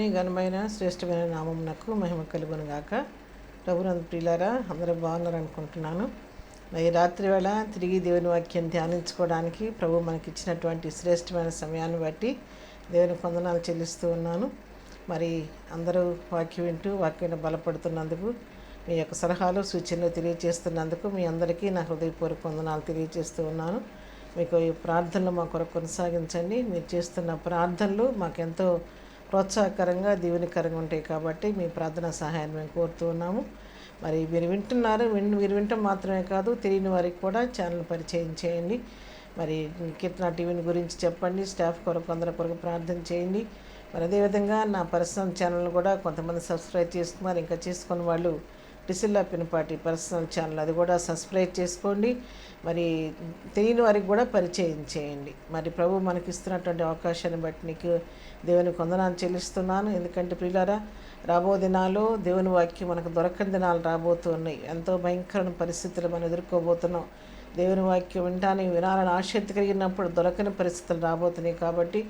ఉన్నతమైన ఘనమైన శ్రేష్టమైన నామమునకు మహిమ కలుగును గాక ప్రభునందు ప్రియులారా అందరూ బాగున్నారు అనుకుంటున్నాను మరి రాత్రి వేళ తిరిగి దేవుని వాక్యం ధ్యానించుకోవడానికి ప్రభు మనకి ఇచ్చినటువంటి శ్రేష్టమైన సమయాన్ని బట్టి దేవుని వందనాలు చెల్లిస్తూ ఉన్నాను. మరి అందరూ వాక్యం వింటూ వాక్యం బలపడుతున్నందుకు మీ యొక్క సలహాలు సూచనలు తెలియజేస్తున్నందుకు మీ అందరికీ నా హృదయపూర్వక వందనాలు తెలియజేస్తూ ఉన్నాను. మీకు ఈ ప్రార్థనలు మా కొరకు కొనసాగించండి. మీరు చేస్తున్న ప్రార్థనలు మాకెంతో ప్రోత్సాహకరంగా దీవెనకరంగా ఉంటాయి కాబట్టి మీ ప్రార్థన సహాయాన్ని మేము కోరుతూ ఉన్నాము. మరి మీరు వింటున్నారు? విన్ మీరు వింటం మాత్రమే కాదు తెలియని వారికి కూడా ఛానల్ పరిచయం చేయండి. మరి కీర్తన టీవీని గురించి చెప్పండి స్టాఫ్ కొరకు అందరి కొరకు ప్రార్థన చేయండి. మరి అదేవిధంగా నా పర్సనల్ ఛానల్ కూడా కొంతమంది సబ్స్క్రైబ్ చేసుకున్నారు. ఇంకా చేసుకున్న వాళ్ళు డిసిల్లా పినపాటి పర్సనల్ ఛానల్ అది కూడా సబ్స్క్రైబ్ చేసుకోండి. మరి తెలియని వారికి కూడా పరిచయం చేయండి. మరి ప్రభు మనకి ఇస్తున్నటువంటి అవకాశాన్ని బట్టి నీకు దేవుని కొందనాన్ని చెల్లిస్తున్నాను. ఎందుకంటే ప్రియులారా రాబో దినాలు దేవుని వాక్యం మనకు దొరకని దినాలు రాబోతున్నాయి. ఎంతో భయంకరమైన పరిస్థితులు మనం ఎదుర్కోబోతున్నాం. దేవుని వాక్యం వింటానికి వినాలని ఆసక్తి కలిగినప్పుడు దొరకని పరిస్థితులు రాబోతున్నాయి కాబట్టి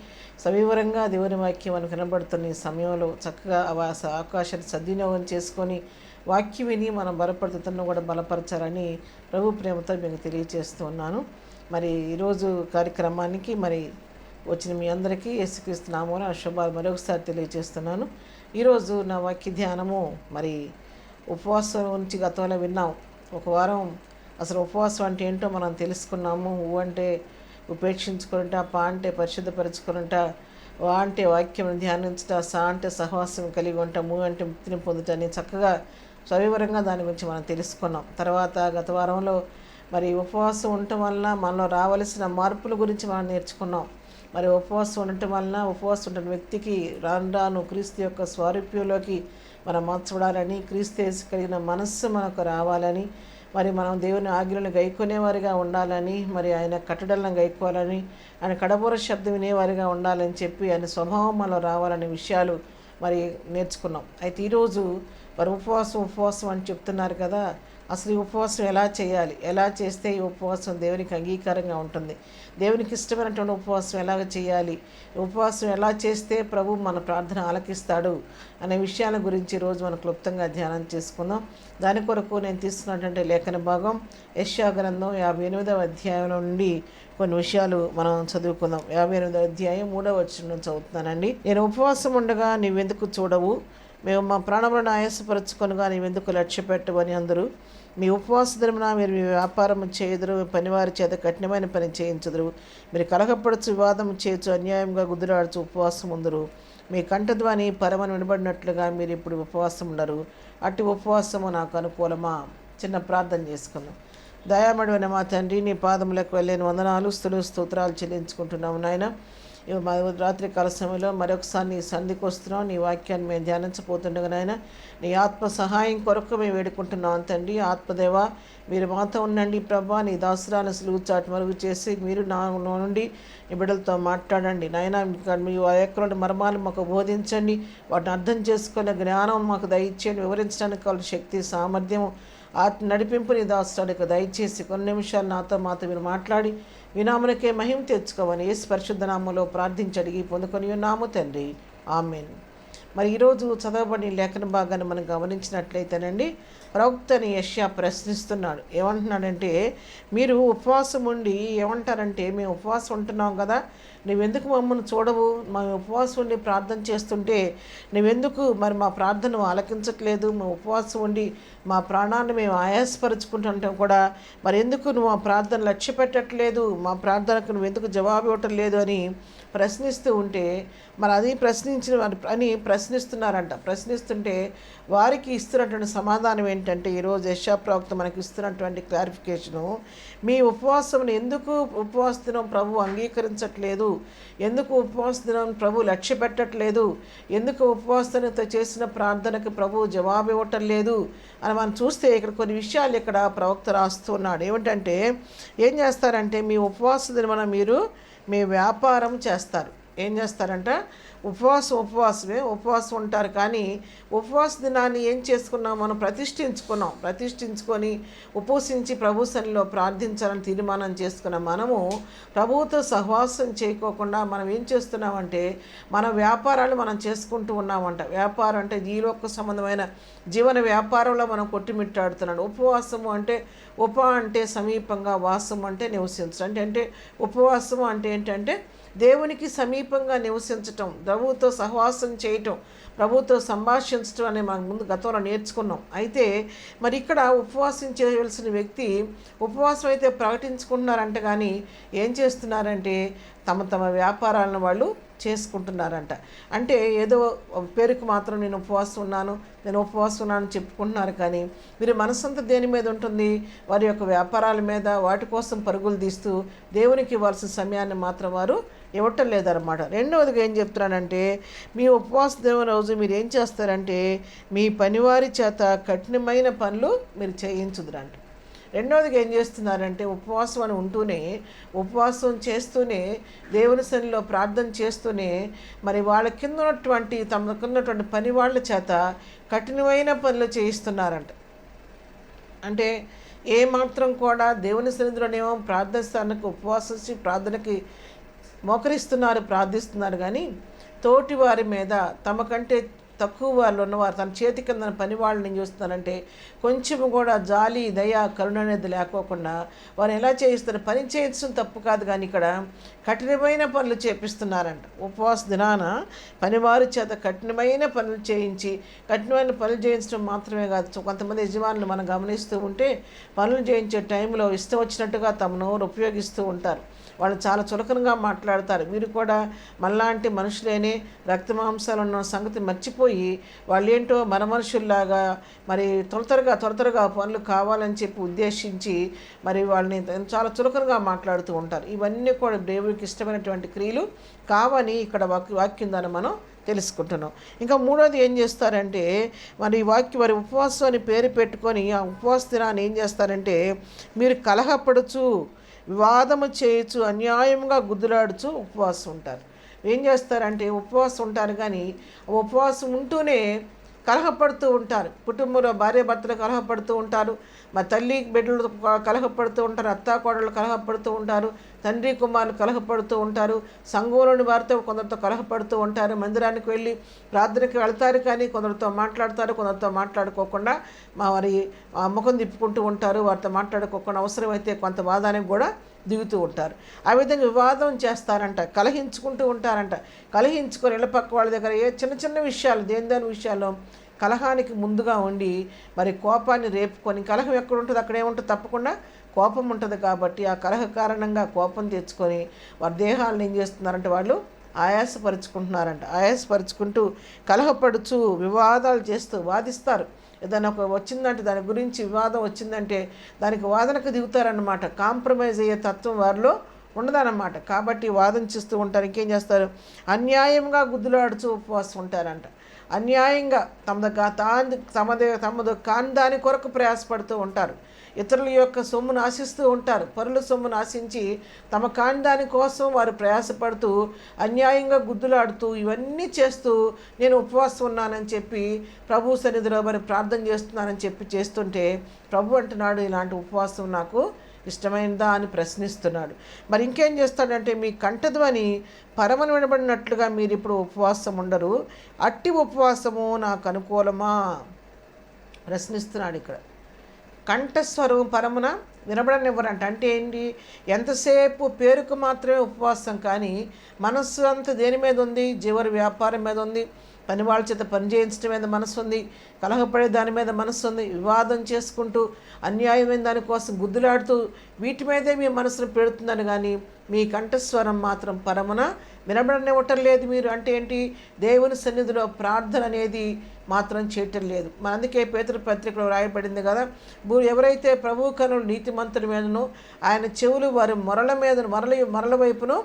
సవివరంగా దేవుని వాక్యం మనకు వినబడుతున్న ఈ సమయంలో చక్కగా అవకాశాన్ని సద్వినియోగం చేసుకొని వాక్యం విని మనం బలపడుతున్న కూడా బలపరచాలని ప్రభు ప్రేమతో మీకు తెలియజేస్తూ ఉన్నాను. మరి ఈరోజు కార్యక్రమానికి మరి వచ్చిన మీ అందరికీ యేసుక్రీస్తున్నాము నామూల శుభాలు మరొకసారి తెలియజేస్తున్నాను ఈరోజు నా వాక్య ధ్యానము మరి ఉపవాసం నుంచి గతంలో విన్నాం. ఒక వారం అసలు ఉపవాసం అంటే ఏంటో మనం తెలుసుకున్నాము. ఊ అంటే ఉపేక్షించుకుంటా పా అంటే పరిశుద్ధపరచుకుంటా వా అంటే వాక్యం ధ్యానించుట సా అంటే సహవాసం కలిగి ఉంటా మూ అంటే ముక్తిని పొందుటని చక్కగా సవివరంగా దాని గురించి మనం తెలుసుకున్నాం. తర్వాత గత వారంలో మరి ఉపవాసం ఉండటం వలన మనలో రావలసిన మార్పుల గురించి మనం నేర్చుకున్నాం. మరి ఉపవాసం ఉండటం వలన ఉపవాసం ఉన్న వ్యక్తికి రాను రాను క్రీస్తు యొక్క స్వారూప్యంలోకి మనం మార్చబడాలని క్రీస్తు కలిగిన మనస్సు మనకు రావాలని మరి మనం దేవుని ఆజ్ఞలను గైకొనేవారిగా ఉండాలని మరి ఆయన కట్టడలను గైకోవాలని ఆయన కడబూర శబ్దం వినేవారిగా ఉండాలని చెప్పి ఆయన స్వభావం మనలో రావాలనే విషయాలు మరి నేర్చుకున్నాం. అయితే ఈరోజు వారు ఉపవాసం ఉపవాసం అని చెప్తున్నారు కదా అసలు ఈ ఉపవాసం ఎలా చేయాలి? ఎలా చేస్తే ఈ ఉపవాసం దేవునికి అంగీకారంగా ఉంటుంది? దేవునికి ఇష్టమైనటువంటి ఉపవాసం ఎలాగ చేయాలి? ఉపవాసం ఎలా చేస్తే ప్రభు మన ప్రార్థన ఆలకిస్తాడు అనే విషయాల గురించి రోజు మనం క్లుప్తంగా ధ్యానం చేసుకుందాం. దాని కొరకు నేను తీసుకున్నటువంటి లేఖన భాగం యశ్యా గ్రంథం యాభై ఎనిమిదవ అధ్యాయంలో నుండి కొన్ని విషయాలు మనం చదువుకుందాం. యాభై ఎనిమిదవ అధ్యాయం మూడవ వచ్చిన చదువుతున్నానండి. నేను ఉపవాసం ఉండగా నీవెందుకు చూడవు? మేము మా ప్రాణములను ఆయాసపరచుకొనుగా నీవు ఎందుకు లక్ష్యపెట్టవని అందరూ? మీ ఉపవాస దినమున మీరు మీ వ్యాపారం చేయుదురు పనివారి చేత కఠినమైన పని చేయించుదురు. మీరు కలగపడచ్చు వివాదం చేయొచ్చు అన్యాయంగా గుద్దులాడచ్చు ఉపవాసం ఉందరు. మీ కంఠధ్వని పరమను వినబడినట్లుగా మీరు ఇప్పుడు ఉపవాసం ఉండరు. అట్టి ఉపవాసము నాకు అనుకూలమా? చిన్న ప్రార్థన చేసుకుందాం. దయామడివైన మా తండ్రి నీ పాదములకు వెళ్ళేని వందనాలు స్థులు స్తోత్రాలు చెల్లించుకుంటున్నాము నాయన. రాత్రి కాల సమయంలో మరొకసారి నీ సంధికి వస్తున్నాం. నీ వాక్యాన్ని మేము ధ్యానించబోతుండగా నాయన నీ ఆత్మ సహాయం కొరకు మేము వేడుకుంటున్నాం తండ్రి. ఆత్మదేవ మీరు మాతో ఉండండి ప్రభా. నీ దాసురాలను సులువు చాటు మరుగు చేసి మీరు నా నుండి నీ బిడ్డలతో మాట్లాడండి. నాయన మీ ఎక్కడ మర్మాలు మాకు బోధించండి. వాటిని అర్థం చేసుకునే జ్ఞానం మాకు దయచేయండి. వివరించడానికి వాళ్ళ శక్తి సామర్థ్యం ఆత్మ నడిపింపు నీ దయచేసి కొన్ని నిమిషాలు నాతో మాతో మీరు మాట్లాడి వినామునకే మహిమ తెచ్చుకోవని ఏ పరిశుద్ధ నామంలో ప్రార్థించి అడిగి పొందుకొని ఉన్నాము తండ్రి. ఆమెను. మరి ఈరోజు చదవబడిన లేఖన భాగాన్ని మనం గమనించినట్లయితేనండి ప్రవక్తని యష్యా ప్రశ్నిస్తున్నాడు. ఏమంటున్నాడంటే మీరు ఉపవాసం ఉండి ఏమంటారంటే మేము ఉపవాసం ఉంటున్నాం కదా నువ్వెందుకు మమ్మల్ని చూడవు? మా ఉపవాసం ఉండి ప్రార్థన చేస్తుంటే నువ్వెందుకు మరి మా ప్రార్థన ఆలకించట్లేదు? మా ఉపవాసం ఉండి మా ప్రాణాన్ని మేము ఆయాసపరుచుకుంటుంటాం కూడా. మరి ఎందుకు నువ్వు మా ప్రార్థన లక్ష్య పెట్టట్లేదు మా ప్రార్థనకు నువ్వు ఎందుకు జవాబు ఇవ్వటం లేదు అని ప్రశ్నిస్తూ ఉంటే మరి అది ప్రశ్నించిన అని ప్రశ్నిస్తున్నారంట. ప్రశ్నిస్తుంటే వారికి ఇస్తున్నటువంటి సమాధానం ఏంటంటే ఈరోజు యశా ప్రవక్త మనకి ఇస్తున్నటువంటి క్లారిఫికేషను మీ ఉపవాసం ఎందుకు ఉపవాస దినం ప్రభు అంగీకరించట్లేదు? ఎందుకు ఉపవాస దినం ప్రభు లక్ష్య పెట్టట్లేదు? ఎందుకు ఉపవాసనతో చేసిన ప్రార్థనకు ప్రభు జవాబు ఇవ్వటం లేదు? అని మనం చూస్తే ఇక్కడ కొన్ని విషయాలు ఇక్కడ ప్రవక్త రాస్తున్నాడు ఏమిటంటే ఏం చేస్తారంటే మీ ఉపవాస దినమన మీరు మీ వ్యాపారం చేస్తారు. ఏం చేస్తారంట ఉపవాసం ఉపవాసమే ఉపవాసం ఉంటారు కానీ ఉపవాస దినాన్ని ఏం చేసుకున్నాం? మనం ప్రతిష్ఠించుకున్నాం. ప్రతిష్ఠించుకొని ఉపవసించి ప్రభు సన్నిలో ప్రార్థించాలని తీర్మానం చేసుకున్న మనము ప్రభువుతో సహవాసం చేయకోకుండా మనం ఏం చేస్తున్నామంటే మన వ్యాపారాలు మనం చేసుకుంటూ ఉన్నామంట. వ్యాపారం అంటే జీలోక సంబంధమైన జీవన వ్యాపారంలో మనం కొట్టిమిట్టాడుతున్నాడు. ఉపవాసము అంటే ఉప అంటే సమీపంగా వాసం అంటే నివసించడం. అంటే అంటే ఉపవాసము అంటే ఏంటంటే దేవునికి సమీపంగా నివసించటం ప్రభువుతో సహవాసం చేయటం ప్రభుతో సంభాషించటం అనే మనం ముందు గతంలో నేర్చుకున్నాం. అయితే మరి ఇక్కడ ఉపవాసం చేయవలసిన వ్యక్తి ఉపవాసం అయితే ప్రకటించుకుంటున్నారంట కానీ ఏం చేస్తున్నారంటే తమ తమ వ్యాపారాలను వాళ్ళు చేసుకుంటున్నారంట. అంటే ఏదో పేరుకు మాత్రం నేను ఉపవాసం ఉన్నాను నేను ఉపవాసం ఉన్నాను చెప్పుకుంటున్నారు కానీ మీరు మనసంతా దేని మీద ఉంటుంది? వారి యొక్క వ్యాపారాల మీద వాటి కోసం పరుగులు తీస్తూ దేవునికి ఇవ్వాల్సిన సమయాన్ని మాత్రం వారు ఇవ్వటం లేదన్నమాట. రెండవదిగా ఏం చెప్తున్నానంటే మీ ఉపవాస దేవుని రోజు మీరు ఏం చేస్తారంటే మీ పనివారి చేత కఠినమైన పనులు మీరు చేయించుదురంట. రెండవదిగా ఏం చేస్తున్నారంటే ఉపవాసం అని ఉంటూనే ఉపవాసం చేస్తూనే దేవుని శనిలో ప్రార్థన చేస్తూనే మరి వాళ్ళ కింద ఉన్నటువంటి తమకున్నటువంటి పని వాళ్ళ చేత కఠినమైన పనులు చేయిస్తున్నారంట. అంటే ఏ మాత్రం కూడా దేవుని సన్నిధిలోనేమో ప్రార్థిస్తానికి ఉపవాసించి ప్రార్థనకి మోకరిస్తున్నారు ప్రార్థిస్తున్నారు కానీ తోటి వారి మీద తమకంటే తక్కువ వాళ్ళు ఉన్నవారు తన చేతి కింద పని వాళ్ళని చూస్తున్నారంటే కొంచెం కూడా జాలి దయ కరుణ అనేది లేకోకుండా వారు ఎలా చేయిస్తారు పని చేయించడం తప్పు కాదు కానీ ఇక్కడ కఠినమైన పనులు చేపిస్తున్నారంట. ఉపవాస దినాన పనివారి చేత కఠినమైన పనులు చేయించి కఠినమైన పనులు చేయించడం మాత్రమే కాదు. కొంతమంది యజమానులు మనం గమనిస్తూ ఉంటే పనులు చేయించే టైంలో ఇష్టం వచ్చినట్టుగా తమ నోరు ఉపయోగిస్తూ ఉంటారు. వాళ్ళు చాలా చులకనగా మాట్లాడతారు. మీరు కూడా మనలాంటి మనుషులేనే రక్త మాంసాలు ఉన్న సంగతి మర్చిపోయి వాళ్ళు ఏంటో మన మనుషుల్లాగా మరి త్వర త్వరగా త్వర త్వరగా పనులు కావాలని చెప్పి ఉద్దేశించి మరి వాళ్ళని చాలా చులకనగా మాట్లాడుతూ ఉంటారు. ఇవన్నీ కూడా దేవుడికి ఇష్టమైనటువంటి క్రియలు కావని ఇక్కడ వాక్య వాక్యం దాన్ని మనం తెలుసుకుంటున్నాం. ఇంకా మూడోది ఏం చేస్తారంటే మరి ఈ వాక్యం వారి ఉపవాసం అని పేరు పెట్టుకొని ఆ ఉపవాస దినాన్ని ఏం చేస్తారంటే మీరు కలహపడుచు వివాదము చేయొచ్చు అన్యాయంగా గుద్దులాడుచు ఉపవాసం ఉంటారు. ఏం చేస్తారంటే ఉపవాసం ఉంటారు కానీ ఉపవాసం ఉంటూనే కలహపడుతూ ఉంటారు. కుటుంబంలో భార్య భర్తలు కలహపడుతూ ఉంటారు. మా తల్లి బిడ్డలు కలహపడుతూ ఉంటారు అత్త కోడళ్ళు కలహపడుతూ ఉంటారు తండ్రి కుమారులు కలహపడుతూ ఉంటారు సంఘంలోని వారితో కొందరితో కలహపడుతూ ఉంటారు మందిరానికి వెళ్ళి ప్రార్థనకి వెళ్తారు కానీ కొందరితో మాట్లాడతారు కొందరితో మాట్లాడుకోకుండా మా వారి ముఖం తిప్పుకుంటూ ఉంటారు వారితో మాట్లాడుకోకుండా అవసరమైతే కొంత వాదానికి కూడా దిగుతూ ఉంటారు. ఆ విధంగా వివాదం చేస్తారంట కలహించుకుంటూ ఉంటారంట. కలహించుకొని ఇళ్ళ పక్క వాళ్ళ దగ్గర ఏ చిన్న చిన్న విషయాలు దేని దాని విషయాల్లో కలహానికి ముందుగా ఉండి మరి కోపాన్ని రేపుకొని కలహం ఎక్కడ ఉంటుంది అక్కడే ఏముంటుంది తప్పకుండా కోపం ఉంటుంది కాబట్టి ఆ కలహ కారణంగా కోపం తెచ్చుకొని వారి దేహాలను ఏం చేస్తున్నారంటే వాళ్ళు ఆయాసపరుచుకుంటున్నారంట. ఆయాసపరుచుకుంటూ కలహపడుచు వివాదాలు చేస్తూ వాదిస్తారు. ఏదైనా ఒక వచ్చిందంటే దాని గురించి వివాదం వచ్చిందంటే దానికి వాదనకు దిగుతారన్నమాట. కాంప్రమైజ్ అయ్యే తత్వం వారిలో ఉండదన్నమాట కాబట్టి వాదన చేస్తూ ఉంటారు ఇంకేం చేస్తారు? అన్యాయంగా గుద్దులాడుచు ఉపవాసం ఉంటారంట. అన్యాయంగా తమ తాను తమదే తమదు కాని దాని కొరకు ప్రయాసపడుతూ ఉంటారు. ఇతరుల యొక్క సొమ్మును ఆశిస్తూ ఉంటారు. పరుల సొమ్మును ఆశించి తమ కాని దాని కోసం వారు ప్రయాసపడుతూ అన్యాయంగా గుద్దులాడుతూ ఇవన్నీ చేస్తూ నేను ఉపవాసం ఉన్నానని చెప్పి ప్రభు సన్నిధిలో మరి ప్రార్థన చేస్తున్నానని చెప్పి చేస్తుంటే ప్రభు అంటున్నాడు ఇలాంటి ఉపవాసం నాకు ఇష్టమైందా అని ప్రశ్నిస్తున్నాడు. మరి ఇంకేం చేస్తాడంటే మీ కంఠధ్వని పరమను వినబడినట్లుగా మీరు ఇప్పుడు ఉపవాసం ఉండరు. అట్టి ఉపవాసము నాకు అనుకూలమా? ప్రశ్నిస్తున్నాడు ఇక్కడ. కంఠస్వరం పరమున వినబడనివ్వరంట. అంటే ఏంటి? ఎంతసేపు పేరుకు మాత్రమే ఉపవాసం కానీ మనస్సు అంతా దేని మీద ఉంది? జీవరి వ్యాపారం మీద ఉంది. పని వాళ్ళ చేత పని చేయించడం మీద మనసు ఉంది కలహపడే దాని మీద మనసు ఉంది వివాదం చేసుకుంటూ అన్యాయమైన దానికోసం గుద్దులాడుతూ వీటి మీదే మీ మనసును పెడుతుందని కానీ మీ కంఠస్వరం మాత్రం పరమున వినబడనివ్వటం లేదు మీరు. అంటే ఏంటి? దేవుని సన్నిధిలో ప్రార్థన అనేది మాత్రం చేయటం లేదు. మన అందుకే పేతృ పత్రికలో రాయబడింది కదా ఎవరైతే ప్రభు కనులు నీతిమంతుల మీదను ఆయన చెవులు వారి మొరల మీద మొరల మొరల వైపును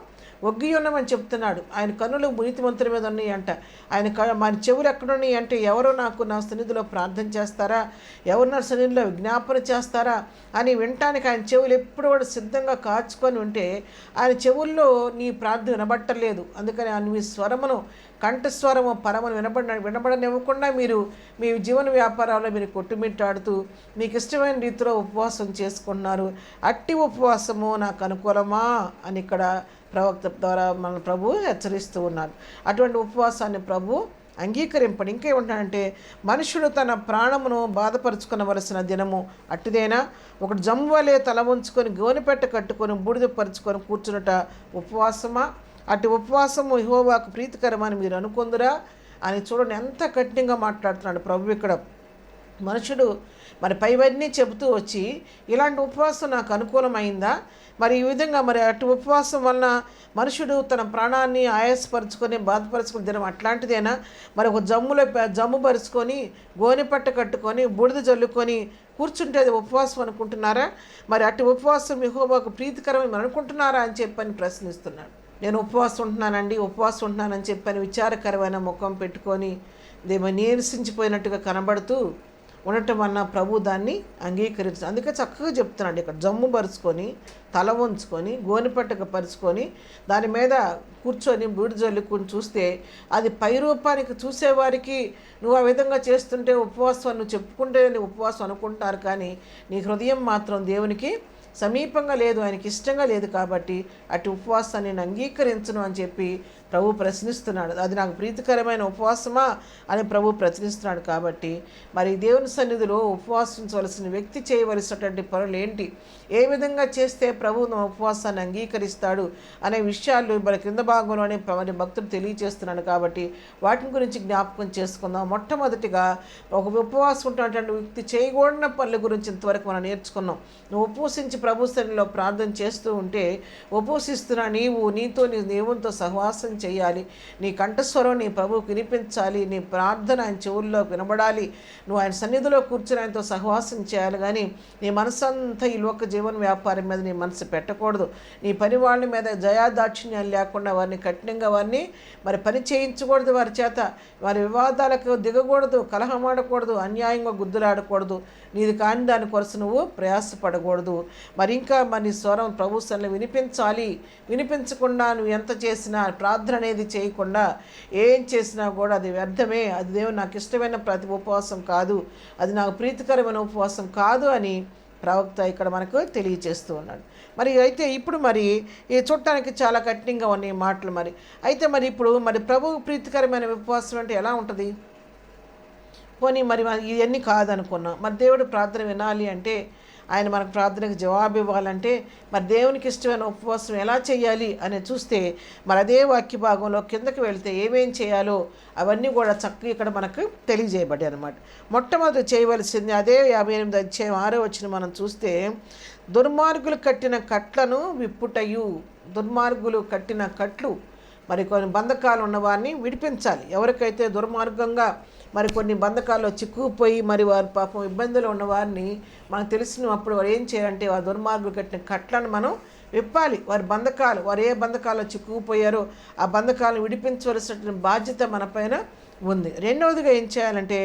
ఒగ్గి ఉన్నామని చెప్తున్నాడు. ఆయన కన్నులు నీతిమంతుల మీద ఉన్నాయి అంట. ఆయన క మన చెవులు ఎక్కడున్నాయి అంటే ఎవరు నాకు నా సన్నిధిలో ప్రార్థన చేస్తారా? ఎవరు నా సన్నిధిలో విజ్ఞాపన చేస్తారా? అని వినటానికి ఆయన చెవులు ఎప్పుడు కూడా సిద్ధంగా కాచుకొని ఉంటే ఆయన చెవుల్లో నీ ప్రార్థన వినబట్టలేదు. అందుకని ఆయన మీ స్వరమును కంఠస్వరము పరమను వినబడ వినబడనివ్వకుండా మీరు మీ జీవన వ్యాపారాల్లో మీరు కొట్టుమిట్టాడుతూ మీకు ఇష్టమైన రీతిలో ఉపవాసం చేసుకుంటున్నారు. అట్టి ఉపవాసము నాకు అనుకూలమా? అని ఇక్కడ ప్రవక్త ద్వారా మన ప్రభు హెచ్చరిస్తూ ఉన్నారు అటువంటి ఉపవాసాన్ని ప్రభు అంగీకరింపడు. ఇంకేమంటాడంటే మనుషుడు తన ప్రాణమును బాధపరుచుకునవలసిన దినము అట్టిదేనా ఒకటి జమ్ము వలె తల ఉంచుకొని గోనెపెట్ట కట్టుకొని బూడిద పరుచుకొని కూర్చున్నట ఉపవాసమా? అటు ఉపవాసము ఇహోవాకు ప్రీతికరమని మీరు అనుకుందురా? అని చూడండి ఎంత కఠినంగా మాట్లాడుతున్నాడు ప్రభు ఇక్కడ. మనుషుడు మరి పైవన్నీ చెబుతూ వచ్చి ఇలాంటి ఉపవాసం నాకు అనుకూలమైందా? మరి ఈ విధంగా మరి అటు ఉపవాసం వలన మనుషుడు తన ప్రాణాన్ని ఆయాసపరుచుకొని బాధపరుచుకుని దినం అట్లాంటిదేనా? మరి ఒక జమ్ములో జమ్ము పరుచుకొని గోనెపట్ట కట్టుకొని బూడిద జల్లుకొని కూర్చుంటే అది ఉపవాసం అనుకుంటున్నారా? మరి అటు ఉపవాసం యెహోవాకు ప్రీతికరమని మీరు అనుకుంటున్నారా అని చెప్పని ప్రశ్నిస్తున్నాడు. నేను ఉపవాసం ఉంటున్నానండి ఉపవాసం ఉంటున్నానని చెప్పని విచారకరమైన ముఖం పెట్టుకొని దేమో నీరసించిపోయినట్టుగా కనబడుతూ ఉండటం వలన ప్రభు దాన్ని అంగీకరిస్తుంది అందుకే చక్కగా చెప్తున్నాడు ఇక్కడ. జమ్ము పరుచుకొని తల వంచుకొని గోనిపట్టక పరుచుకొని దాని మీద కూర్చొని బూడిజల్లుకొని చూస్తే అది పై రూపానికి చూసేవారికి నువ్వు ఆ విధంగా చేస్తుంటే ఉపవాసం నువ్వు చెప్పుకుంటే నీ ఉపవాసం అనుకుంటారు కానీ నీ హృదయం మాత్రం దేవునికి సమీపంగా లేదు ఆయనకి ఇష్టంగా లేదు కాబట్టి అటు ఉపవాసాన్ని నేను అంగీకరించను అని చెప్పి ప్రభు ప్రశ్నిస్తున్నాడు. అది నాకు ప్రీతికరమైన ఉపవాసమా అని ప్రభు ప్రశ్నిస్తున్నాడు కాబట్టి మరి దేవుని సన్నిధిలో ఉపవాసించవలసిన వ్యక్తి చేయవలసినటువంటి పనులు ఏంటి? ఏ విధంగా చేస్తే ప్రభు నా ఉపవాసాన్ని అంగీకరిస్తాడు అనే విషయాలు మన క్రింద భాగంలోనే మరి భక్తులు తెలియజేస్తున్నాడు కాబట్టి వాటిని గురించి జ్ఞాపకం చేసుకుందాం. మొట్టమొదటిగా ఒక ఉపవాసం ఉంటున్నటువంటి వ్యక్తి చేయకూడని పనుల గురించి ఇంతవరకు మనం నేర్చుకున్నాం. నువ్వు ఉపవసించి ప్రభు సన్నిధిలో ప్రార్థన చేస్తూ ఉంటే ఉపవసిస్తున్న నీవు నీతో నీ దేవునితో సహవాసం చేయాలి. నీ కంఠస్వరం నీ ప్రభువుకు వినిపించాలి. నీ ప్రార్థన ఆయన చెవుల్లో వినబడాలి. నువ్వు ఆయన సన్నిధిలో కూర్చుని ఆయనతో సహవాసం చేయాలి. కానీ నీ మనసంతా ఈ లోక జీవన వ్యాపారం మీద నీ మనసు పెట్టకూడదు. నీ పని వాళ్ళ మీద జయాదాక్షిణ్యాలు లేకుండా వారిని కఠినంగా వారిని మరి పని చేయించకూడదు వారి చేత. వారి వివాదాలకు దిగకూడదు కలహమాడకూడదు అన్యాయంగా గుద్దులాడకూడదు. నీది కాని దాని కొరసు నువ్వు ప్రయాసపడకూడదు. మరి ఇంకా మరి స్వరం ప్రభు సన్నిధిలో వినిపించాలి. వినిపించకుండా నువ్వు ఎంత చేసినా ప్రార్థన అనేది చేయకుండా ఏం చేసినా కూడా అది వ్యర్థమే. అది దేవుడు నాకు ఇష్టమైన ప్రతి ఉపవాసం కాదు. అది నాకు ప్రీతికరమైన ఉపవాసం కాదు అని ప్రవక్త ఇక్కడ మనకు తెలియచేస్తూ ఉన్నాడు. మరి అయితే ఇప్పుడు మరి ఈ చూడటానికి చాలా కఠినంగా ఉన్నాయి ఈ మాటలు మరి. అయితే మరి ఇప్పుడు మరి ప్రభు ప్రీతికరమైన ఉపవాసం అంటే ఎలా ఉంటుంది? పోనీ మరి ఇవన్నీ కాదనుకున్నాం. మరి దేవుడు ప్రార్థన వినాలి అంటే ఆయన మనకు ప్రార్థనకు జవాబు ఇవ్వాలంటే మరి దేవునికి ఇష్టమైన ఉపవాసం ఎలా చేయాలి అని చూస్తే మరి అదే వాక్య భాగంలో కిందకి వెళ్తే ఏమేం చేయాలో అవన్నీ కూడా చక్కగా ఇక్కడ మనకు తెలియజేయబడ్డాయి అనమాట మొట్టమొదటి చేయవలసింది అదే యాభై ఎనిమిది అధ్యాయం ఆరో వచ్చిన మనం చూస్తే దుర్మార్గులు కట్టిన కట్లను విప్పుటయు. దుర్మార్గులు కట్టిన కట్లు మరి కొన్ని బంధకాలు ఉన్నవారిని విడిపించాలి. ఎవరికైతే దుర్మార్గంగా మరి కొన్ని బంధకాల్లో చిక్కుకుపోయి మరి వారి పాపం ఇబ్బందులు ఉన్న వారిని మనకు తెలిసినప్పుడు వారు ఏం చేయాలంటే వారి దుర్మార్గులు కట్టిన కట్లను మనం విప్పాలి. వారి బంధకాలు వారు ఏ బంధకాల్లో చిక్కుకుపోయారో ఆ బంధకాలను విడిపించవలసిన బాధ్యత మన పైన ఉంది. రెండవదిగా ఏం చేయాలంటే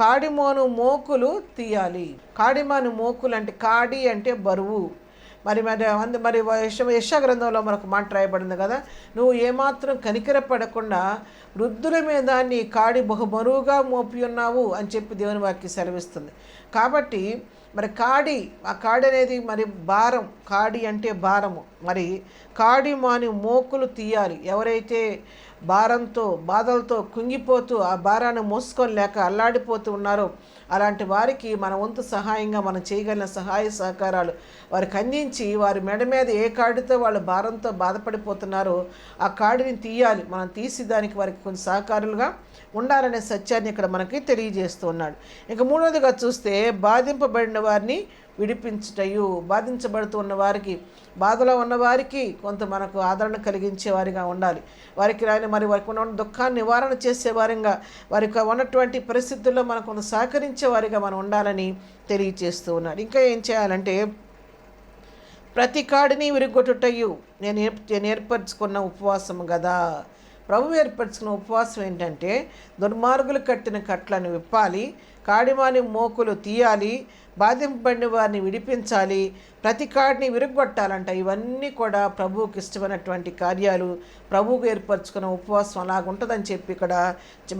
కాడిమోను మోకులు తీయాలి. కాడిమాను మోకులు అంటే కాడి అంటే బరువు. మరి మరి అందు మరి యశ యశ గ్రంథంలో మనకు మాట రాయబడింది కదా నువ్వు ఏమాత్రం కనికరపడకుండా వృద్ధుల మీద నీ కాడి బహు బరువుగా మోపి ఉన్నావు అని చెప్పి దేవుని వాక్యం సెలవిస్తుంది. కాబట్టి మరి కాడి ఆ కాడి అనేది మరి భారం కాడి అంటే భారము. మరి కాడి మాని మోకులు తీయాలి. ఎవరైతే భారంతో బాధలతో కుంగిపోతూ ఆ భారాన్ని మోసుకొని లేక అల్లాడిపోతూ ఉన్నారో అలాంటి వారికి మన వంతు సహాయంగా మనం చేయగలిగిన సహాయ సహకారాలు వారికి అందించి వారి మెడ మీద ఏ కార్డుతో వాళ్ళు భారంతో బాధపడిపోతున్నారో ఆ కార్డుని తీయాలి. మనం తీసి దానికి వారికి కొన్ని సహకారులుగా ఉండాలనే సత్యాన్ని ఇక్కడ మనకి తెలియజేస్తూ ఉన్నాడు. మూడవదిగా చూస్తే బాధింపబడిన వారిని విడిపించుటయు బాధించబడుతూ ఉన్న వారికి బాధలో ఉన్నవారికి కొంత మనకు ఆదరణ కలిగించే వారిగా ఉండాలి. వారికి రాని మరి వారికి ఉన్న దుఃఖాన్ని నివారణ చేసే వారిగా వారికి ఉన్నటువంటి పరిస్థితుల్లో మనకు సహకరించే వారిగా మనం ఉండాలని తెలియచేస్తూ ఉన్నాడు. ఇంకా ఏం చేయాలంటే ప్రతి కాడిని విరుగొట్టుటయు. నేను ఏర్ప- నేను ఏర్పరచుకున్న ఉపవాసం కదా ప్రభు ఏర్పరచుకున్న ఉపవాసం ఏంటంటే దుర్మార్గులు కట్టిన కట్లను విప్పాలి కాడిమాని మోకులు తీయాలి బాధింపబడిన వారిని విడిపించాలి ప్రతి కాడిని విరుగొట్టాలంట ఇవన్నీ కూడా ప్రభువుకి ఇష్టమైనటువంటి కార్యాలు. ప్రభువుకు ఏర్పరచుకున్న ఉపవాసం అలాగుంటుందని చెప్పి ఇక్కడ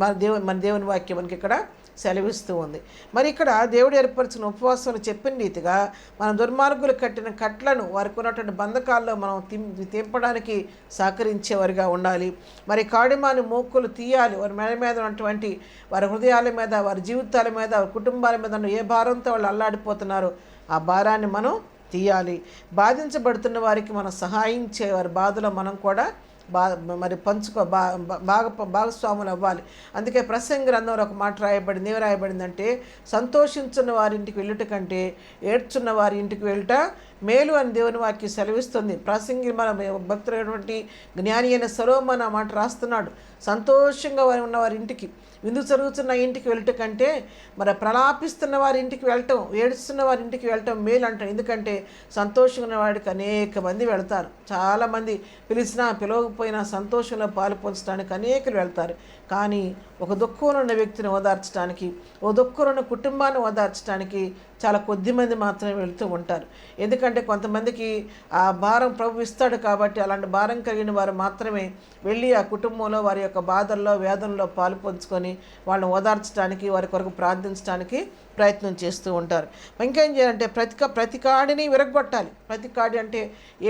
మన దేవు మన దేవుని వాక్యం మనకి ఇక్కడ సెలవిస్తూ ఉంది. మరి ఇక్కడ దేవుడు ఏర్పరిచిన ఉపవాసం చెప్పిన రీతిగా మన దుర్మార్గులు కట్టిన కట్లను వారికి ఉన్నటువంటి బంధకాల్లో మనం తిం తెంపడానికి సహకరించేవారిగా ఉండాలి. మరి కాడిమాని మోక్కులు తీయాలి. వారి మెడ మీద ఉన్నటువంటి వారి హృదయాల మీద వారి జీవితాల మీద వారి కుటుంబాల మీద ఉన్న ఏ భారంతో వాళ్ళు అల్లాడిపోతున్నారో ఆ భారాన్ని మనం తీయాలి. బాధించబడుతున్న వారికి మనం సహాయం చేయవారి బాధలో మనం కూడా బా మరి పంచుకో బా బా- భాగస్వాములు అవ్వాలి. అందుకే ప్రసంగ గ్రంథంలో ఒక మాట రాయబడింది. ఏమి రాయబడిందంటే సంతోషించున్న వారి ఇంటికి వెళ్ళుట కంటే ఏడ్చున్న వారి ఇంటికి వెళ్ళుట మేలు అని దేవుని వాక్యం సెలవిస్తుంది. ప్రసంగి మన భక్తులైనటువంటి జ్ఞాని అయిన సలోమన్ ఆ మాట రాస్తున్నాడు. సంతోషంగా వారి ఉన్న వారి ఇంటికి విందు జరుగుతున్న ఇంటికి వెళ్ళట కంటే మరి ప్రలాపిస్తున్న వారి ఇంటికి వెళ్ళటం ఏడుస్తున్న వారి ఇంటికి వెళ్ళటం మేలు అంటాం ఎందుకంటే సంతోషంగా ఉన్న వాడికి అనేక మంది వెళ్తారు. చాలామంది పిలిచినా పిలవకపోయినా సంతోషంలో పాలు పంచడానికి అనేకలు వెళ్తారు. కానీ ఒక దుఃఖంలో ఉన్న వ్యక్తిని ఓదార్చడానికి ఓ దుఃఖంలో ఉన్న కుటుంబాన్ని ఓదార్చడానికి చాలా కొద్ది మంది మాత్రమే వెళ్తూ ఉంటారు. ఎందుకంటే కొంతమందికి ఆ భారం ప్రభు ఇస్తాడు కాబట్టి అలాంటి భారం కలిగిన వారు మాత్రమే వెళ్ళి ఆ కుటుంబంలో వారి యొక్క బాధల్లో వేదనలో పాలు పంచుకొని వాళ్ళని ఓదార్చడానికి వారి కొరకు ప్రార్థించడానికి ప్రయత్నం చేస్తూ ఉంటారు. ఇంకేం చేయాలంటే ప్రతి ప్రతి కాడిని విరగొట్టాలి ప్రతి కాడి అంటే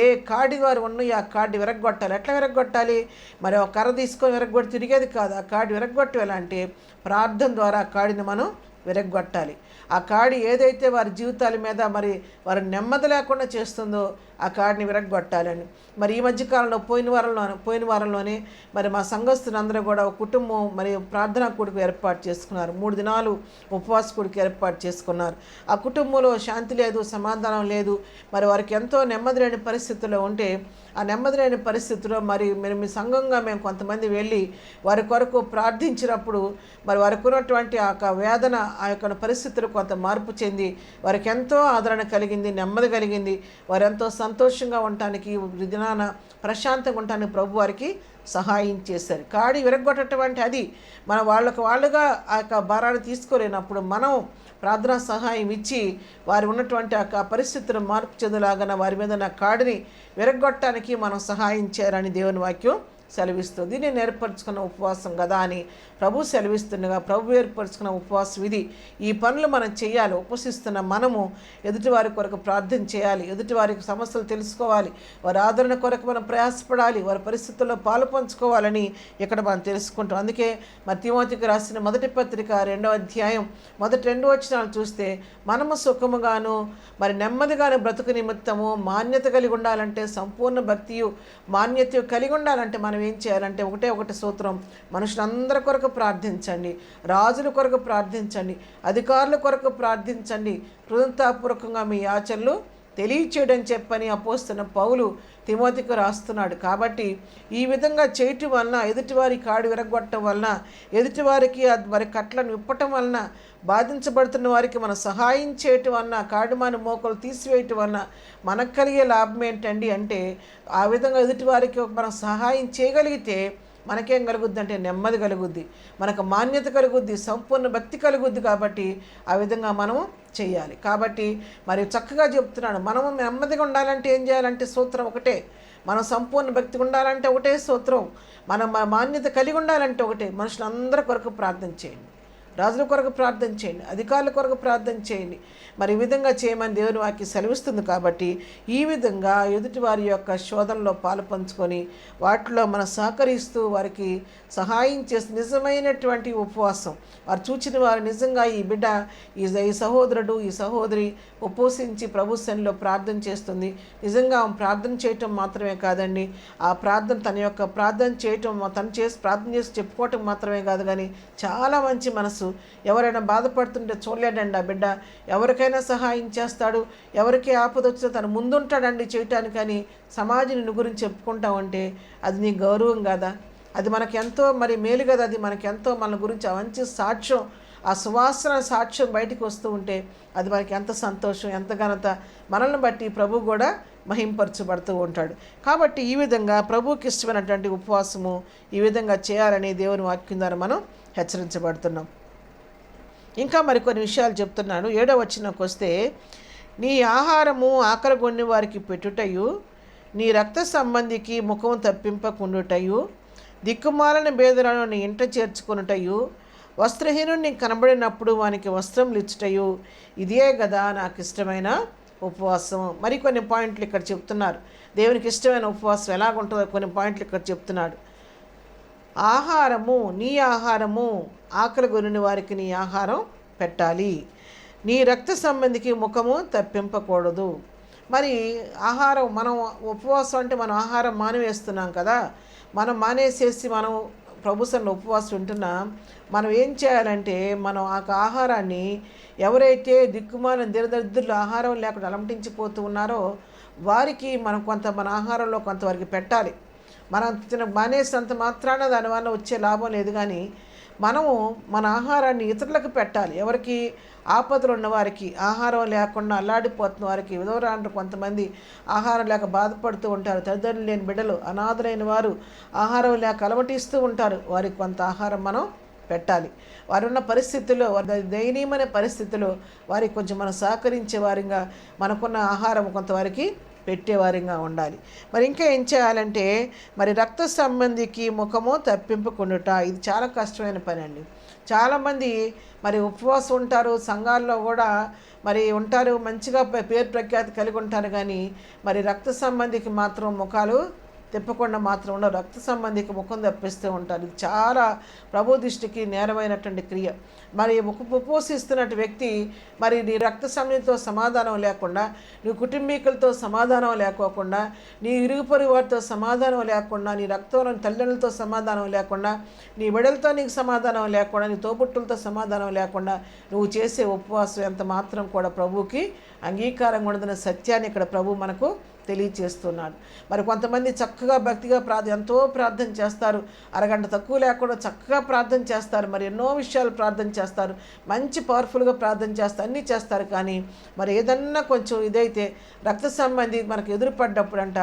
ఏ కాడి వారు ఉన్నాయో ఆ కాడి విరగొట్టాలి ఎట్లా విరగొట్టాలి మరి ఒక కర్ర తీసుకొని విరగొట్టి తిరిగేది కాదు. ఆ కాడి విరగొట్టి ఎలా అంటే ప్రార్థన ద్వారా ఆ కాడిని మనం విరగొట్టాలి ఆ కాడి ఏదైతే వారి జీవితాల మీద మరి వారి నెమ్మది లేకుండా చేస్తుందో ఆ కాడిని విరగొట్టాలని మరి ఈ మధ్యకాలంలో పోయిన వారంలో పోయిన వారంలోనే మరి మా సంఘస్థులందరూ కూడా ఒక కుటుంబం మరి ప్రార్థనా కూడికి ఏర్పాటు చేసుకున్నారు. మూడు దినాలు ఉపవాస కూడికి ఏర్పాటు చేసుకున్నారు. ఆ కుటుంబంలో శాంతి లేదు సమాధానం లేదు. మరి వారికి ఎంతో నెమ్మది లేని పరిస్థితుల్లో ఉంటే ఆ నెమ్మది లేని పరిస్థితిలో మరి మేము మీ సంఘంగా మేము కొంతమంది వెళ్ళి వారి కొరకు ప్రార్థించినప్పుడు మరి వారికి ఉన్నటువంటి ఆ యొక్క వేదన ఆ యొక్క పరిస్థితులు కొంత మార్పు చెంది వారికి ఎంతో ఆదరణ కలిగింది నెమ్మది కలిగింది. వారు ఎంతో సంతోషంగా ఉండటానికి ఈ దినాన ప్రశాంతంగా ఉండటానికి ప్రభు వారికి సహాయం చేశారు. కాడి విరగొట్టడం అంటే అది మన వాళ్ళకు వాళ్ళుగా ఆ యొక్క భారాన్ని తీసుకోలేనప్పుడు మనం ప్రార్థనా సహాయం ఇచ్చి వారు ఉన్నటువంటి ఆ యొక్క పరిస్థితులు మార్పు చెందులాగన వారి మీద నా కాడిని విరగొట్టడానికి మనం సహాయం చేయాలని దేవుని వాక్యం సెలవిస్తుంది. నేను ఏర్పరచుకున్న ఉపవాసం కదా అని ప్రభు సెలవిస్తుండగా ప్రభు ఏర్పరచుకున్న ఉపవాసం విధి ఈ పనులు మనం చేయాలి ఉపసిస్తున్న మనము ఎదుటివారి కొరకు ప్రార్థన చేయాలి ఎదుటివారికి సమస్యలు తెలుసుకోవాలి వారి ఆదరణ కొరకు మనం ప్రయాసపడాలి వారి పరిస్థితుల్లో పాలు పంచుకోవాలని ఇక్కడ మనం తెలుసుకుంటాం. అందుకే మరి తిమోతికి రాసిన మొదటి పత్రిక రెండవ అధ్యాయం మొదటి రెండు వచనాలు చూస్తే మనము సుఖముగాను మరి నెమ్మదిగాను బ్రతుకు నిమిత్తము మాన్యత కలిగి ఉండాలంటే సంపూర్ణ భక్తియు మాన్యత కలిగి ఉండాలంటే మనం ఏం చేయాలంటే ఒకటే ఒకటి సూత్రం మనుషులందరి కొరకు ప్రార్థించండి. రాజుల కొరకు ప్రార్థించండి. అధికారుల కొరకు ప్రార్థించండి. కృతంతాపూర్వకంగా మీ ఆచరణలు తెలియచేయడం చెప్పని అపోస్తున్న పౌలు తిమోతికి రాస్తున్నాడు. కాబట్టి ఈ విధంగా చేయటం వలన ఎదుటివారి కాడు విరగొట్టడం వలన ఎదుటివారికి వారి కట్లను విప్పటం వలన బాధించబడుతున్న వారికి మనం సహాయం చేయటం వలన కాడుమాని మోకలు తీసివేయటం వలన మనకు కలిగే లాభం ఏంటండి అంటే ఆ విధంగా ఎదుటివారికి మనం సహాయం చేయగలిగితే మనకేం కలుగుద్ది అంటే నెమ్మది కలుగుద్ది. మనకు మాన్యత కలుగుద్ది సంపూర్ణ భక్తి కలుగుద్ది కాబట్టి ఆ విధంగా మనము చేయాలి కాబట్టి మరి చక్కగా చెప్తున్నాడు మనము నెమ్మదిగా ఉండాలంటే ఏం చేయాలంటే సూత్రం ఒకటే. మనం సంపూర్ణ భక్తి ఉండాలంటే ఒకటే సూత్రం మనం మన మాన్యత కలిగి ఉండాలంటే ఒకటే. మనుషులందరి కొరకు ప్రార్థన చేయండి. రాజుల కొరకు ప్రార్థన చేయండి అధికారుల కొరకు ప్రార్థన చేయండి. మరి ఈ విధంగా చేయమని దేవుని వాక్యం సెలవిస్తుంది కాబట్టి ఈ విధంగా ఎదుటి వారి యొక్క శోధనలో పాలు పంచుకొని వాటిలో మనం సహకరిస్తూ వారికి సహాయం చేసి నిజమైనటువంటి ఉపవాసం. వారు చూచిన వారు నిజంగా ఈ బిడ్డ ఈ ఈ సహోదరుడు ఈ సహోదరి ఉపవసించి ప్రభు శనిలో ప్రార్థన చేస్తుంది. నిజంగా ఆమె ప్రార్థన చేయటం మాత్రమే కాదండి ఆ ప్రార్థన తన యొక్క ప్రార్థన చేయటం తను చేసి ప్రార్థన చేసి చెప్పుకోవటం మాత్రమే కాదు కానీ చాలా మంచి మనసు. ఎవరైనా బాధపడుతుంటే చూడలేడండి ఆ బిడ్డ. ఎవరికైనా సహాయం చేస్తాడు. ఎవరికి ఆపద వచ్చినా తను ముందుంటాడండి చేయటానికి కానీ సమాజం నిన్ను గురించి చెప్పుకుంటామంటే అది నీ గౌరవం కదా? అది మనకెంతో మరి మేలు కదా? అది మనకెంతో మన గురించి మంచి సాక్ష్యం ఆ సువాసన సాక్ష్యం బయటికి వస్తూ ఉంటే అది మనకి ఎంత సంతోషం ఎంత ఘనత. మనల్ని బట్టి ప్రభు కూడా మహింపరచబడుతూ ఉంటాడు. కాబట్టి ఈ విధంగా ప్రభుకి ఇష్టమైనటువంటి ఉపవాసము ఈ విధంగా చేయాలని దేవుని వాక్యం ద్వారా మనం హెచ్చరించబడుతున్నాం. ఇంకా మరికొన్ని విషయాలు చెప్తున్నాను. ఏడో వచనంకి వస్తే నీ ఆహారము ఆకరగొని వారికి పెట్టుటయు నీ రక్త సంబంధికి ముఖం తప్పింపకుండుటయు దిక్కుమాలని బేదలను నీ ఇంట చేర్చుకొనుటయు వస్త్రహీనుని కనబడినప్పుడు వానికి వస్త్రం ఇచ్చుటయు ఇదే కదా నాకు ఇష్టమైన ఉపవాసం. మరికొన్ని పాయింట్లు ఇక్కడ చెప్తున్నారు. దేవునికి ఇష్టమైన ఉపవాసం ఎలాగుంటుందో కొన్ని పాయింట్లు ఇక్కడ చెప్తున్నాడు. ఆహారము నీ ఆహారము ఆకలి గురిని వారికి నీ ఆహారం పెట్టాలి. నీ రక్త సంబంధికి ముఖము తప్పింపకూడదు మరి ఆహారం మనం ఉపవాసం అంటే మనం ఆహారం మానివేస్తున్నాం కదా. మనం మానేసేసి మనం ప్రభుత్వంలో ఉపవాసం ఉంటున్నా మనం ఏం చేయాలంటే మనం ఆ ఆహారాన్ని ఎవరైతే దిక్కుమాన దిరదరిద్రులు ఆహారం లేకుండా అలమటించిపోతూ ఉన్నారో వారికి మనం కొంత మన ఆహారంలో కొంతవరకు పెట్టాలి. మనం తిన మానేసినంత మాత్రాన దానివల్ల వచ్చే లాభం లేదు. కానీ మనము మన ఆహారాన్ని ఇతరులకు పెట్టాలి. ఎవరికి ఆపదలు ఉన్న వారికి ఆహారం లేకుండా అల్లాడిపోతున్న వారికి విధవరాండ్రు కొంతమంది ఆహారం లేక బాధపడుతూ ఉంటారు. తల్లిదండ్రులు లేని బిడ్డలు అనాథలైన వారు ఆహారం లేక అలవటిస్తూ ఉంటారు. వారికి కొంత ఆహారం మనం పెట్టాలి. వారు ఉన్న పరిస్థితుల్లో వారి దయనీయమైన పరిస్థితుల్లో వారికి కొంచెం మనం సహకరించే వారిగా మనకున్న ఆహారం కొంతవారికి పెట్టేవారంగా ఉండాలి. మరి ఇంకా ఏం చేయాలంటే మరి రక్త సంబంధికి ముఖము తప్పింపుకుండుట ఇది చాలా కష్టమైన పని అండి చాలామంది మరి ఉపవాసం ఉంటారు సంఘాల్లో కూడా మరి ఉంటారు మంచిగా పేరు ప్రఖ్యాతి కలిగి ఉంటారు కానీ మరి రక్త సంబంధికి మాత్రం ముఖాలు తిప్పకుండా మాత్రం రక్త సంబంధికి ముఖం తప్పిస్తూ ఉంటారు. ఇది చాలా ప్రభు దృష్టికి నేరమైనటువంటి క్రియ. మరి ముఖం ఉపవసిస్తున్నట్టు వ్యక్తి మరి నీ రక్త సంబంధితో సమాధానం లేకుండా నీ కుటుంబీకులతో సమాధానం లేకోకుండా నీ ఇరుగు వారితో సమాధానం లేకుండా నీ రక్తంలో తల్లిదండ్రులతో సమాధానం లేకుండా నీ బిడలతో నీకు సమాధానం లేకుండా నీ తోబుట్టులతో సమాధానం లేకుండా నువ్వు చేసే ఉపవాసం ఎంత మాత్రం కూడా ప్రభువుకి అంగీకారం ఉండదన్న సత్యాన్ని ఇక్కడ ప్రభు మనకు తెలియచేస్తున్నాడు మరి కొంతమంది చక్కగా భక్తిగా ప్రార్థ ఎంతో ప్రార్థన చేస్తారు. అరగంట తక్కువ లేకుండా చక్కగా ప్రార్థన చేస్తారు. మరి ఎన్నో విషయాలు ప్రార్థన చేస్తారు. మంచి పవర్ఫుల్గా ప్రార్థన చేస్తారు అన్నీ చేస్తారు. కానీ మరి ఏదన్నా కొంచెం ఇదైతే రక్త సంబంధి మనకు ఎదురుపడ్డప్పుడంట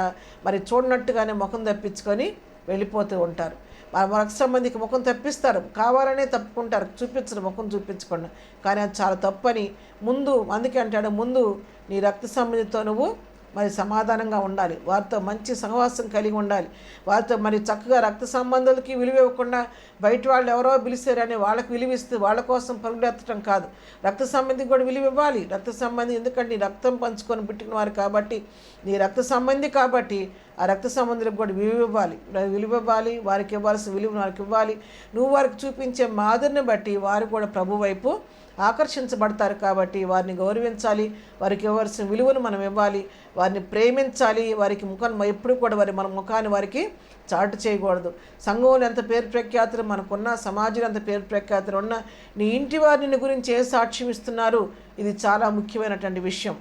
మరి చూడనట్టుగానే ముఖం తప్పించుకొని వెళ్ళిపోతూ ఉంటారు. మరి రక్త సంబంధికి ముఖం తప్పిస్తారు. కావాలనే తప్పుకుంటారు. చూపించరు. ముఖం చూపించకుండా. కానీ అది చాలా తప్పని. ముందు అందుకే అంటాడు ముందు నీ రక్త సంబంధితో నువ్వు మరి సమాధానంగా ఉండాలి. వారితో మంచి సహవాసం కలిగి ఉండాలి. వారితో మరి చక్కగా రక్త సంబంధాలకి విలువ ఇవ్వకుండా బయట వాళ్ళు ఎవరో పిలిచారని వాళ్ళకి విలువిస్తే వాళ్ళ కోసం పరుగులెత్తడం కాదు. రక్త సంబంధికి కూడా విలువ ఇవ్వాలి. రక్త సంబంధి ఎందుకంటే నీ రక్తం పంచుకొని పుట్టిన వారు కాబట్టి నీ రక్త సంబంధి కాబట్టి ఆ రక్త సంబంధులకు కూడా విలువ ఇవ్వాలి. విలువ ఇవ్వాలి. వారికి ఇవ్వాల్సిన విలువ వారికి ఇవ్వాలి. నువ్వు వారికి చూపించే మాదిరిని బట్టి వారు కూడా ప్రభు వైపు ఆకర్షించబడతారు కాబట్టి వారిని గౌరవించాలి వారికి ఇవ్వాల్సిన విలువను మనం ఇవ్వాలి వారిని ప్రేమించాలి వారికి ముఖం ఎప్పుడు కూడా వారి మన ముఖాన్ని వారికి చాటు చేయకూడదు. సంఘంలో ఎంత పేరు ప్రఖ్యాతులు మనకున్న సమాజంలో ఎంత పేరు ప్రఖ్యాతులు ఉన్న నీ ఇంటి వారిని గురించి ఏ సాక్ష్యం ఇస్తున్నారు? ఇది చాలా ముఖ్యమైనటువంటి విషయం.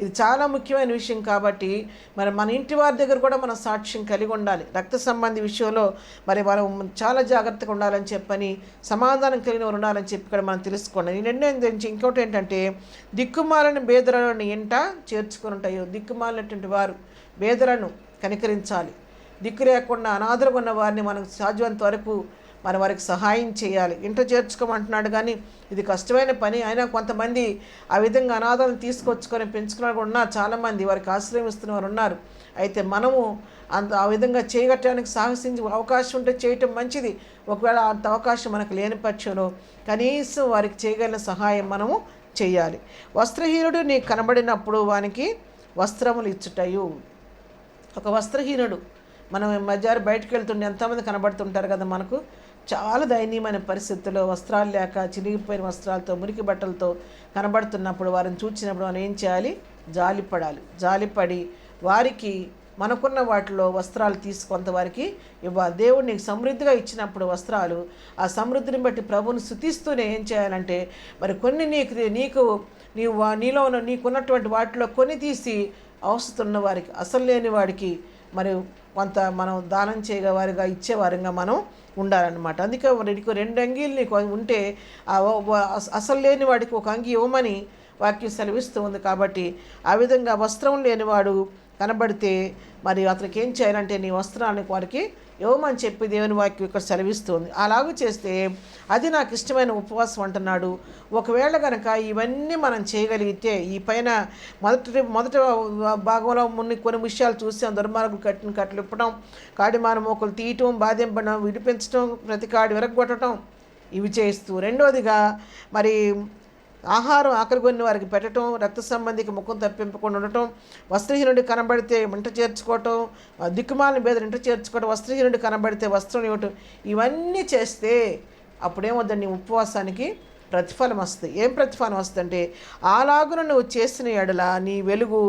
ఇది చాలా ముఖ్యమైన విషయం కాబట్టి మరి మన ఇంటి వారి దగ్గర కూడా మనం సాక్ష్యం కలిగి ఉండాలి. రక్త సంబంధి విషయంలో మరి మనం చాలా జాగ్రత్తగా ఉండాలని చెప్పని సమాధానం కలిగిన వారు ఉండాలని చెప్పి ఇక్కడ మనం తెలుసుకోండి. ఈ నిర్ణయం గురించి ఇంకోటి ఏంటంటే దిక్కుమాలని బేదలను ఇంట చేర్చుకుని ఉంటాయో దిక్కుమాలినటువంటి వారు బేదలను కనికరించాలి. దిక్కు లేకుండా అనాథలుగా ఉన్న వారిని మనం సాధ్యమంత వరకు మన వారికి సహాయం చేయాలి. ఇంట చేర్చుకోమంటున్నాడు కానీ ఇది కష్టమైన పని. అయినా కొంతమంది ఆ విధంగా అనాథాలను తీసుకొచ్చుకొని పెంచుకున్న కూడా ఉన్నారు చాలామంది వారికి ఆశ్రయం ఇస్తున్న వారు ఉన్నారు. అయితే మనము అంత ఆ విధంగా చేయగట్టడానికి సాహసించి అవకాశం ఉంటే చేయటం మంచిది. ఒకవేళ అంత అవకాశం మనకు లేని పక్షంలో కనీసం వారికి చేయగలిగిన సహాయం మనము చేయాలి. వస్త్రహీనుడు నీకు కనబడినప్పుడు వానికి వస్త్రములు ఇచ్చుటయు. ఒక వస్త్రహీనుడు. మనం మధ్య బయటకు వెళ్తుండే ఎంతమంది కనబడుతుంటారు కదా మనకు? చాలా దయనీయమైన పరిస్థితుల్లో వస్త్రాలు లేక చిరిగిపోయిన వస్త్రాలతో మురికి బట్టలతో కనబడుతున్నప్పుడు వారిని చూసినప్పుడు మనం ఏం చేయాలి? జాలిపడాలి. జాలిపడి వారికి మనకున్న వాటిలో వస్త్రాలు తీసి కొంతవారికి ఇవ్వాలి. దేవుడు నీకు సమృద్ధిగా ఇచ్చినప్పుడు వస్త్రాలు ఆ సమృద్ధిని బట్టి ప్రభువుని శుతిస్తూనే ఏం చేయాలంటే మరి కొన్ని నీకు నీకు నీవు వా- నీలో ఉన్న నీకున్నటువంటి వాటిలో కొన్ని తీసి అవసరం ఉన్న వారికి అసలు లేని వాడికి మరి కొంత మనం దానం చేయగవారిగా ఇచ్చేవారిగా మనం ఉండాలన్నమాట. అందుకే నీకు రెండు అంగీల్ని ఉంటే అసలు లేని వాడికి ఒక అంగి ఇవ్వమని వాక్యం సెలవిస్తూ ఉంది కాబట్టి ఆ విధంగా వస్త్రం లేనివాడు కనబడితే మరి అతనికి ఏం చేయాలంటే నీ వస్త్రాన్ని వారికి ఇవ్వమని చెప్పి దేవుని వాక్యం ఇక్కడ సెలవిస్తుంది. అలాగూ చేస్తే అది నాకు ఇష్టమైన ఉపవాసం అంటున్నాడు. ఒకవేళ కనుక ఇవన్నీ మనం చేయగలిగితే ఈ పైన మొదటి మొదటి భాగంలో మున్ని కొన్ని విషయాలు చూసాం దుర్మార్గులు కట్టిన కట్టలు ఇప్పడం కాడిమాన మోకులు తీయటం బాధింపడం విడిపించడం ప్రతి కాడి విరగొట్టడం ఇవి చేస్తూ రెండోదిగా మరి ఆహారం ఆకలి కొన్ని వారికి పెట్టడం రక్త సంబంధికి ముఖం తప్పింపకుండా ఉండటం వస్త్రహీనుడి కనబడితే ఇంట చేర్చుకోవటం దిక్కుమాలిన బేదలు ఇంట చేర్చుకోవటం వస్త్రహీనుడి కనబడితే వస్త్రం ఇవ్వటం ఇవన్నీ చేస్తే అప్పుడేమొద్దండి నీ ఉపవాసానికి ప్రతిఫలం వస్తుంది ఏం ప్రతిఫలం వస్తుందంటే అలాగున నువ్వు చేసిన ఎడల నీ వెలుగు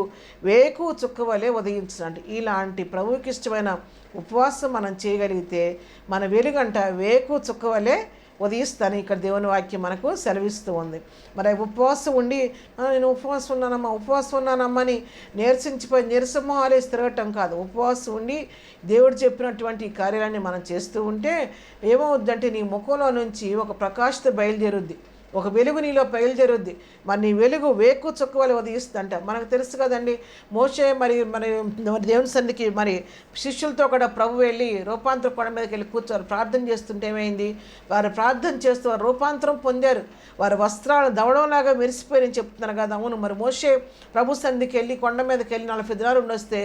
వేకు చుక్కవలే ఉదయించినట్టు ఇలాంటి ప్రభువుకి ఇష్టమైన ఉపవాసం మనం చేయగలిగితే మన వెలుగంట వేకు చుక్కవలే ఉదయిస్తాను. ఇక్కడ దేవుని వాక్యం మనకు సెలవిస్తూ ఉంది. మరి ఉపవాసం ఉండి నేను ఉపవాసం ఉన్నానమ్మా ఉపవాసం ఉన్నానమ్మా అని నీరసించిపోయి నీరసమోహాలేసి తిరగటం కాదు. ఉపవాసం ఉండి దేవుడు చెప్పినటువంటి కార్యాలన్నీ మనం చేస్తూ ఉంటే ఏమవుద్దంటే నీ ముఖంలో నుంచి ఒక ప్రకాశత బయలుదేరుద్ది. ఒక వెలుగు నీలో బయలుదేరుద్ది. మరి నీ వెలుగు వేకు చుక్కవలి ఉదయిస్తుందంట. మనకు తెలుసు కదండి మోసే మరి మరి దేవుని సన్నిధికి మరి శిష్యులతో కూడా ప్రభు వెళ్ళి రూపాంతర కొండ మీదకి వెళ్ళి కూర్చోరు ప్రార్థన చేస్తుంటే ఏమైంది? వారు ప్రార్థన చేస్తూ వారు రూపాంతరం పొందారు. వారి వస్త్రాలు దవడంలాగా మెరిసిపోయారని చెప్తున్నారు కదా. అవును మరి మోషే ప్రభు సన్నిధికి వెళ్ళి కొండ మీదకి వెళ్ళి నలభై దినాలు ఉండొస్తే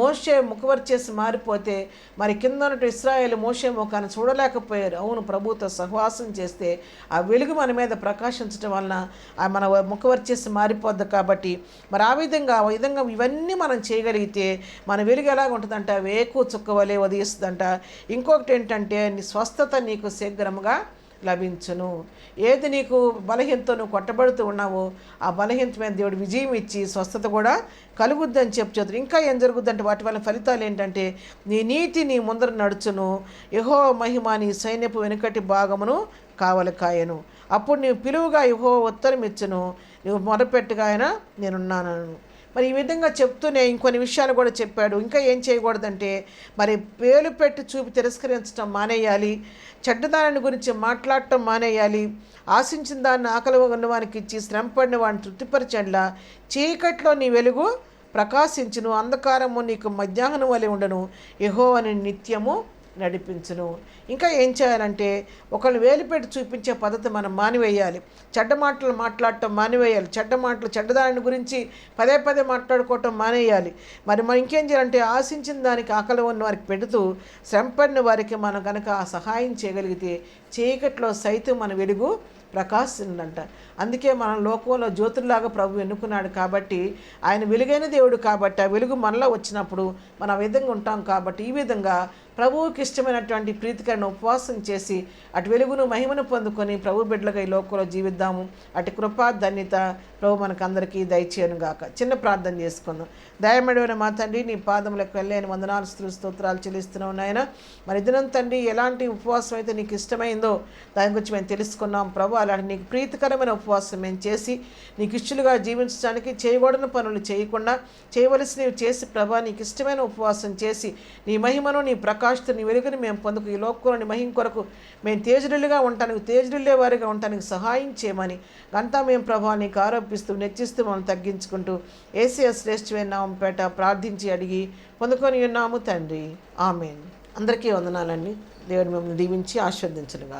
మోసే ముఖవరి చేసి మారిపోతే మరి కింద ఉన్నట్టు ఇస్రాయేల్ మోసే ముఖాన్ని చూడలేకపోయారు. అవును ప్రభుతో సహవాసం చేస్తే ఆ వెలుగు మన మీద ప్రకాశించడం వలన మన ముఖవరి మారిపోద్ది కాబట్టి మరి ఆ విధంగా ఆ విధంగా ఇవన్నీ మనం చేయగలిగితే మన వెలుగు ఎలాగ ఉంటుందంట వేకు చుక్కవలే ఉదయిస్తుందంట. ఇంకొకటి ఏంటంటే నీ స్వస్థత నీకు శీఘ్రముగా లభించును. ఏది నీకు బలహీనతో నువ్వు కొట్టబడుతూ ఉన్నావో ఆ బలహీనత మీద దేవుడు విజయం ఇచ్చి స్వస్థత కూడా కలుగుద్దని చెప్పు చెప్తారు ఇంకా ఏం జరుగుద్దంటే వాటి వల్ల ఫలితాలు ఏంటంటే నీ నీతి నీ ముందర నడుచును. యహో మహిమ నీ సైన్యపు వెనుకటి భాగమును కావలకాయను. అప్పుడు నీవు పిలువుగా యుహో ఉత్తరం ఇచ్చును. నువ్వు మొదపెట్టుగా ఆయన నేనున్నాను మరి ఈ విధంగా చెప్తూనే ఇంకొన్ని విషయాలు కూడా చెప్పాడు. ఇంకా ఏం చేయకూడదంటే మరి పేలు పెట్టి చూపి తిరస్కరించడం మానేయాలి. చెడ్డదాని గురించి మాట్లాడటం మానేయాలి. ఆశించిన దాన్ని ఆకలి ఉన్నవానికి ఇచ్చి శ్రమపడిన వాడిని తృప్తిపరచండ్లా. చీకట్లో నీ వెలుగు ప్రకాశించును. అంధకారము నీకు మధ్యాహ్నం వలె ఉండను. యహో అని నిత్యము నడిపించును. ఇంకా ఏం చేయాలంటే ఒకళ్ళు వేలిపెట్టి చూపించే పద్ధతి మనం మానివేయాలి. చెడ్డ మాటలు మాట్లాడటం మానివేయాలి. చెడ్డ మాటలు చెడ్డదాని గురించి పదే పదే మాట్లాడుకోవటం మానేయాలి. మరి మనం ఇంకేం చేయాలంటే ఆశించిన దానికి ఆకలి ఉన్న వారికి పెడుతూ శ్రమపడిన వారికి మనం కనుక ఆ సహాయం చేయగలిగితే చీకట్లో సైతం మన వెలుగు ప్రకాశిందంట అందుకే మన లోకంలో జ్యోతుల్లాగా ప్రభు ఎన్నుకున్నాడు కాబట్టి ఆయన వెలుగైన దేవుడు కాబట్టి ఆ వెలుగు మనలో వచ్చినప్పుడు మనం ఆ విధంగా ఉంటాం కాబట్టి ఈ విధంగా ప్రభువుకి ఇష్టమైనటువంటి ప్రీతికరణ ఉపవాసం చేసి అటు వెలుగును మహిమను పొందుకొని ప్రభు బిడ్డలుగా ఈ లోకంలో జీవిద్దాము. అటు కృపా ధన్యత ప్రభు మనకు అందరికీ దయచేయను గాక. చిన్న ప్రార్థన చేసుకుందాం. దయమడివైన మా తండ్రి నీ పాదములకు వెళ్ళలేని వందనాలు స్తు- స్తోత్రాలు చెల్లిస్తున్నావు నాయన. మరి దినం తండ్రి ఎలాంటి ఉపవాసం అయితే నీకు ఇష్టమైందో దాని గురించి మేము తెలుసుకున్నాం. ప్రభు అలాంటి నీకు ప్రీతికరమైన ఉపవాసం మేము చేసి నీకు ఇష్టలుగా జీవించడానికి చేయకూడని పనులు చేయకుండా చేయవలసినవి చేసి ప్రభా నీకు ఇష్టమైన ఉపవాసం చేసి నీ మహిమను నీ ప్రకాశత నీ వెలుగుని మేము పొందుకు ఈ లోకంలోని మహిం కొరకు మేము తేజరులుగా ఉంటానికి తేజరులే వారిగా ఉండటానికి సహాయం చేయమని అంతా మేము ప్రభా నీకు ఆరోపిస్తూ నెచ్చిస్తూ మనం తగ్గించుకుంటూ ఏసీఎస్ శ్రేష్ఠమైన పేట ప్రార్థించి అడిగి పొందుకొని ఉన్నాము తండ్రి. ఆమెన్. అందరికీ వందనాలండి. దేవుడు మిమ్మల్ని దీవించి ఆస్వాదించను గాక